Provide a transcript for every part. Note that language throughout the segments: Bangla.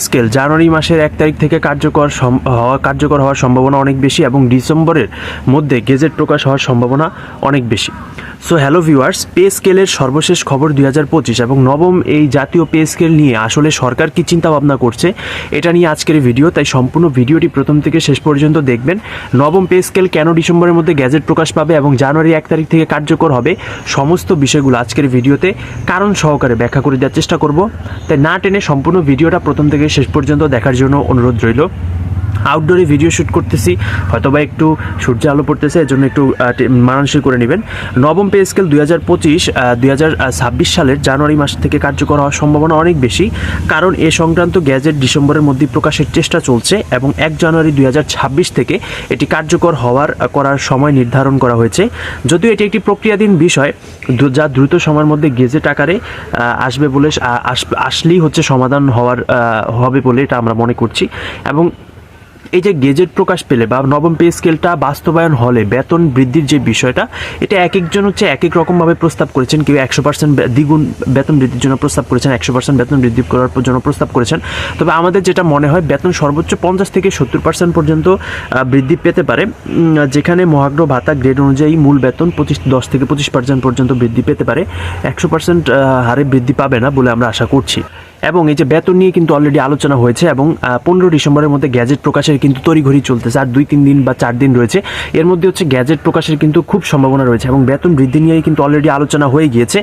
স্কেল জানুয়ারি মাসের এক তারিখ থেকে কার্যকর হওয়া কার্যকর হওয়ার সম্ভাবনা অনেক বেশি এবং ডিসেম্বরের মধ্যে গেজেট প্রকাশ হওয়ার সম্ভাবনা অনেক বেশি। সো হ্যালো ভিউয়ার্স পে স্কেলের সর্বশেষ খবর দুই হাজার পঁচিশ এবং নবম এই জাতীয় পে স্কেল নিয়ে আসলে সরকার কি চিন্তা ভাবনা করছে, এটা নিয়ে আজকের ভিডিও তাই সম্পূর্ণ ভিডিওটি প্রথম থেকে শেষ পর্যন্ত দেখবেন। নবম পে স্কেল কেন ডিসেম্বরের মধ্যে গ্যাজেট প্রকাশ পাবে এবং জানুয়ারি এক তারিখ থেকে কার্যকর হবে, সমস্ত বিষয়গুলো আজকের ভিডিওতে কারণ সহকারে ব্যাখ্যা করে দেওয়ার চেষ্টা করব। তাই না টেনে সম্পূর্ণ ভিডিওটা প্রথম থেকে শেষ পর্যন্ত দেখার জন্য অনুরোধ রইল। আউটডোরে ভিডিও শ্যুট করতেছি। হয়তোবা একটু সূর্য আলো পড়তেছে এর জন্য একটু মানানসই করে নেবেন। নবম পে স্কেল দুই হাজার পঁচিশ দুই হাজার ছাব্বিশ সালের জানুয়ারি মাস থেকে কার্যকর হওয়ার সম্ভাবনা অনেক বেশি, কারণ এ সংক্রান্ত গ্যাজেট ডিসেম্বরের মধ্যে প্রকাশের চেষ্টা চলছে এবং এক জানুয়ারি দুই হাজার ছাব্বিশ থেকে এটি কার্যকর হওয়ার করার সময় নির্ধারণ করা হয়েছে। যদিও এটি একটি প্রক্রিয়াধীন বিষয় যা দ্রুত সময়ের মধ্যে গেজেট আকারে আসবে বলে আস- আসলেই হচ্ছে সমাধান হওয়ার হবে বলে এটা আমরা মনে করছি। এবং এই যে গেজেট প্রকাশ পেলে বা নবম পে স্কেলটা বাস্তবায়ন হলে বেতন বৃদ্ধির যে বিষয়টা, এটা এক একজন হচ্ছে এক এক রকমভাবে প্রস্তাব করেছেন। কেউ একশো পার্সেন্ট দ্বিগুণ বেতন বৃদ্ধির জন্য প্রস্তাব করেছেন, একশো পার্সেন্ট বেতন বৃদ্ধি করার জন্য প্রস্তাব করেছেন। তবে আমাদের যেটা মনে হয়, বেতন সর্বোচ্চ পঞ্চাশ থেকে সত্তর পার্সেন্ট পর্যন্ত বৃদ্ধি পেতে পারে। যেখানে মহাগ্র ভাতা গ্রেড অনুযায়ী মূল বেতন পঁচিশ, দশ থেকে পঁচিশ পার্সেন্ট পর্যন্ত বৃদ্ধি পেতে পারে। একশো পার্সেন্ট হারে বৃদ্ধি পাবে না বলে আমরা আশা করছি। এবং এই যে বেতন নিয়ে কিন্তু অলরেডি আলোচনা হয়েছে এবং পনেরো ডিসেম্বরের মধ্যে গ্যাজেট প্রকাশের কিন্তু তড়িঘড়ি চলতেছে, আর দুই তিন দিন বা চার দিন রয়েছে। এর মধ্যে হচ্ছে গ্যাজেট প্রকাশের কিন্তু খুব সম্ভাবনা রয়েছে এবং বেতন বৃদ্ধি নিয়েই কিন্তু অলরেডি আলোচনা হয়ে গিয়েছে।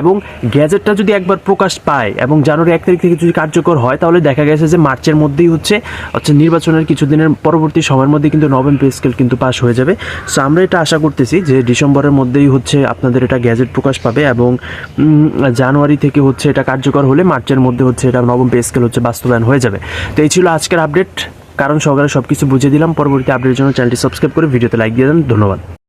এবং গ্যাজেটটা যদি একবার প্রকাশ পায় এবং জানুয়ারি এক তারিখ থেকে যদি কার্যকর হয়, তাহলে দেখা গেছে যে মার্চের মধ্যেই হচ্ছে হচ্ছে নির্বাচনের কিছুদিনের পরবর্তী সময়ের মধ্যে কিন্তু নভেম পে স্কেল কিন্তু পাস হয়ে যাবে। সো আমরা এটা আশা করতেছি যে ডিসেম্বরের মধ্যেই হচ্ছে আপনাদের এটা গ্যাজেট প্রকাশ পাবে এবং জানুয়ারি থেকে হচ্ছে এটা কার্যকর হলে মার্চের মধ্যে হচ্ছে, এটা নবম পে স্কেল হচ্ছে, বাস্তবায়ন হয়ে যাবে। তো এই ছিল আজকের আপডেট কারণ সকালে সব কিছু বুঝিয়ে দিলাম। পরবর্তী আপডেটের জন্য চ্যানেলটি সাবস্ক্রাইব করে ভিডিওতে লাইক দিয়ে দেন। ধন্যবাদ।